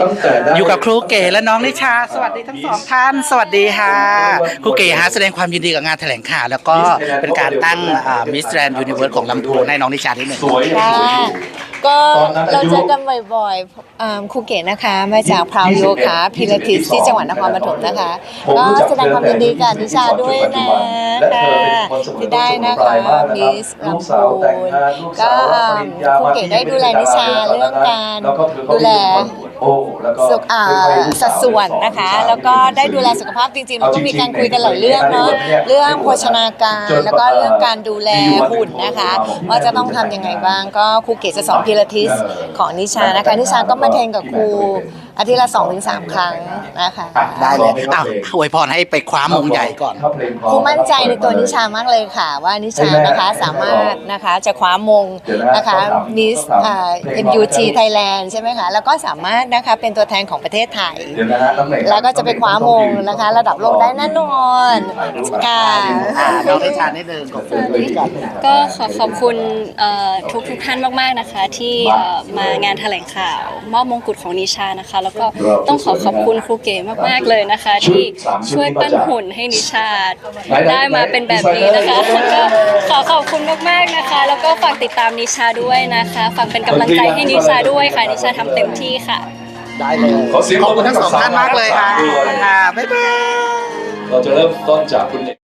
ตั้งแต่ได้ อยู่กับครูเก๋และน้องนิชา สวัสดีทั้งสองท่าน สวัสดีค่ะ ครูเก๋ฮะแสดงความยินดีกับงานแถลงข่าวแล้วก็เป็นการตั้งมิสแกรนด์ยูนิเวิร์สของลำพูนให้น้องนิชาที่หนึ่ง สวยค่ะสวย ก็ตอนนั้นอาเรายุเจอกันบ่อยๆอ่าครูเก๋นะคะ มาจากพราวโยคะพิลาทิสที่จังหวัดนครปฐมนะคะ ผมก็รู้จักแสดงความยินดีกับนิชาด้วยนะและเธค่ะอเป็นคนสมุนที่ได้นะคะมากนะมิครัสบลูกสาวลำพูแต่งนงานลูกก็สาวอ่าปริญญาครูเก๋ได้ดูแลนิชาเรื่องการแล้วก็เธอก็ดูแล โอ้แล้วก็สุขอ่าค่อยๆลูกสาสัดส่วนนะคะ แล้วก็ได้ดูแลสุขภาพจริงๆเราก็มีการคุยกันหลายเรื่องเนาะเรื่องโภชนาการแล้วก็เรื่องการดูแลหุ่นนะคะ ว่าจะต้องทำยังไงบ้างก็ครูเก๋จะสอนพิลาทิสของนิชานะคะนิชาก็มาเทรนกับครูอาทิตย์ละสองถึงสามครั้งนะคะได้เลยอ้าวอวยพรให้ไปคว้ามงใหญ่ก่อนถ้าเพลงพอครูมั่นใจในตัวนิชามากเลยค่ะ ว่านิชานะคะสามารถนะคะจะคว้ามงนะคะมิสอ่า MUT Thailand ใช่ไหมคะแล้วก็สามารถนะคะ เป็นตัวแทนของประเทศไทยเดี๋ยวนะฮะตำแหน่งแล้วก็จะไปคว้ามงนะคะ ระดับโลกได้แน่นอนค่ะอ่าน้องนิชานิดนึงขอบคุณด้วยกันก็ขอขอบคุณเอ่อทุกทุกท่านมากๆนะคะ ที่เอ่อมางานแถลงข่าว มอบมงกุฎของนิชานะคะ แล้วก็ต้องขอขอบคุณครูเก๋มากๆเลยนะคะ ที่ช่วยปั้นหุ่นให้นิชาได้มาเป็นแบบนี้นะคะก็ขอขอบคุณมากๆนะคะ แล้วก็ฝากติดตามนิชาด้วยนะคะฝากเป็นกำลังใจให้นิชาด้วยค่ะนิชาทำเต็มที่ค่ะ ได้เลยขอเสียงขอบคุณทั้งสองท่านมากเลยค่ะด้วยค่ะบ๊ายบาย เราจะเริ่มต้นจากคุณเอก